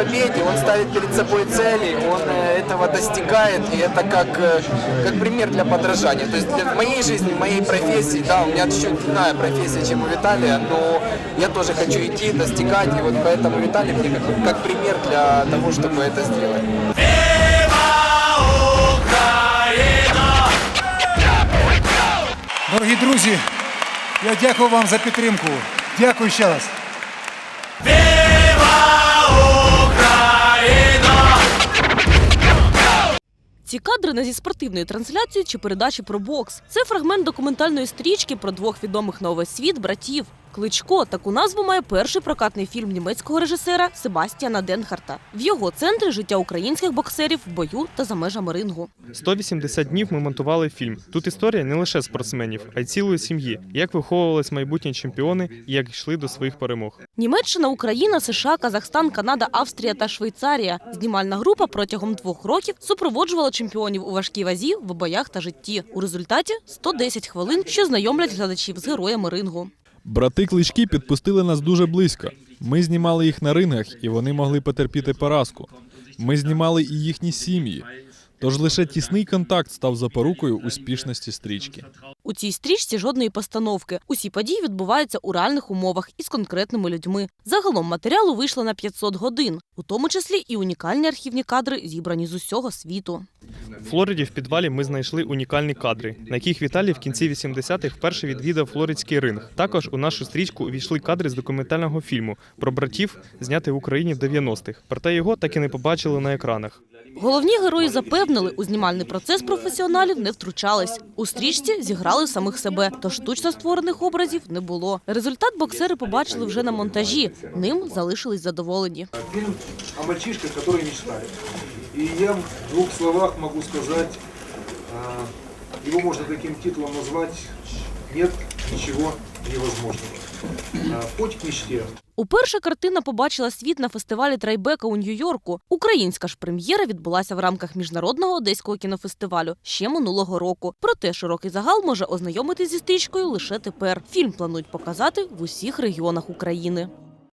победе, он ставит перед собой цели, он э, этого достигает, и это как, э, как пример для подражания. То есть для, в моей жизни, в моей профессии, да, у меня чуть-чуть иная профессия, чем у Виталия, но я тоже хочу идти, достигать, и вот поэтому Виталий мне как, как пример для того, чтобы это сделать. Дорогі друзі, я дякую вам за підтримку. Дякую ще раз. Ці кадри не зі спортивної трансляції чи передачі про бокс. Це фрагмент документальної стрічки про двох відомих на увесь світ братів. Кличко таку назву має перший прокатний фільм німецького режисера Себастьяна Денхарта. В його центрі життя українських боксерів в бою та за межами рингу. 180 днів ми монтували фільм. Тут історія не лише спортсменів, а й цілої сім'ї, як виховувались майбутні чемпіони і як йшли до своїх перемог. Німеччина, Україна, США, Казахстан, Канада, Австрія та Швейцарія. Знімальна група протягом двох років супроводжувала чемпіонів у важкій вазі, в боях та житті. У результаті 110 хвилин, що знайомлять глядачів з героями рингу. Брати клички підпустили нас дуже близько. Ми знімали їх на рингах, і вони могли потерпіти поразку. Ми знімали і їхні сім'ї. Тож лише тісний контакт став запорукою успішності стрічки. У цій стрічці жодної постановки. Усі події відбуваються у реальних умовах і з конкретними людьми. Загалом матеріалу вийшло на 500 годин, у тому числі і унікальні архівні кадри, зібрані з усього світу. В Флориді в підвалі ми знайшли унікальні кадри, на яких Віталій в кінці 80-х вперше відвідав флоридський ринг. Також у нашу стрічку увійшли кадри з документального фільму про братів, знятий в Україні в 90-х. Проте його так і не побачили на екранах. Головні герої запевнили, у знімальний процес професіоналів не втручались. У стрічці зіграли самих себе, тож штучно створених образів не було. Результат боксери побачили вже на монтажі. Ним залишились задоволені. Фильм о мальчишках, которые мечтали. И я в двух словах могу сказать, а, его можно таким титулом назвать «Нет ничего невозможного». К мечте. Уперше картина побачила світ на фестивалі Трайбека у Нью-Йорку. Українська ж прем'єра відбулася в рамках міжнародного одеського кінофестивалю ще минулого року. Проте широкий загал може ознайомитись зі стрічкою лише тепер. Фільм планують показати в усіх регіонах України.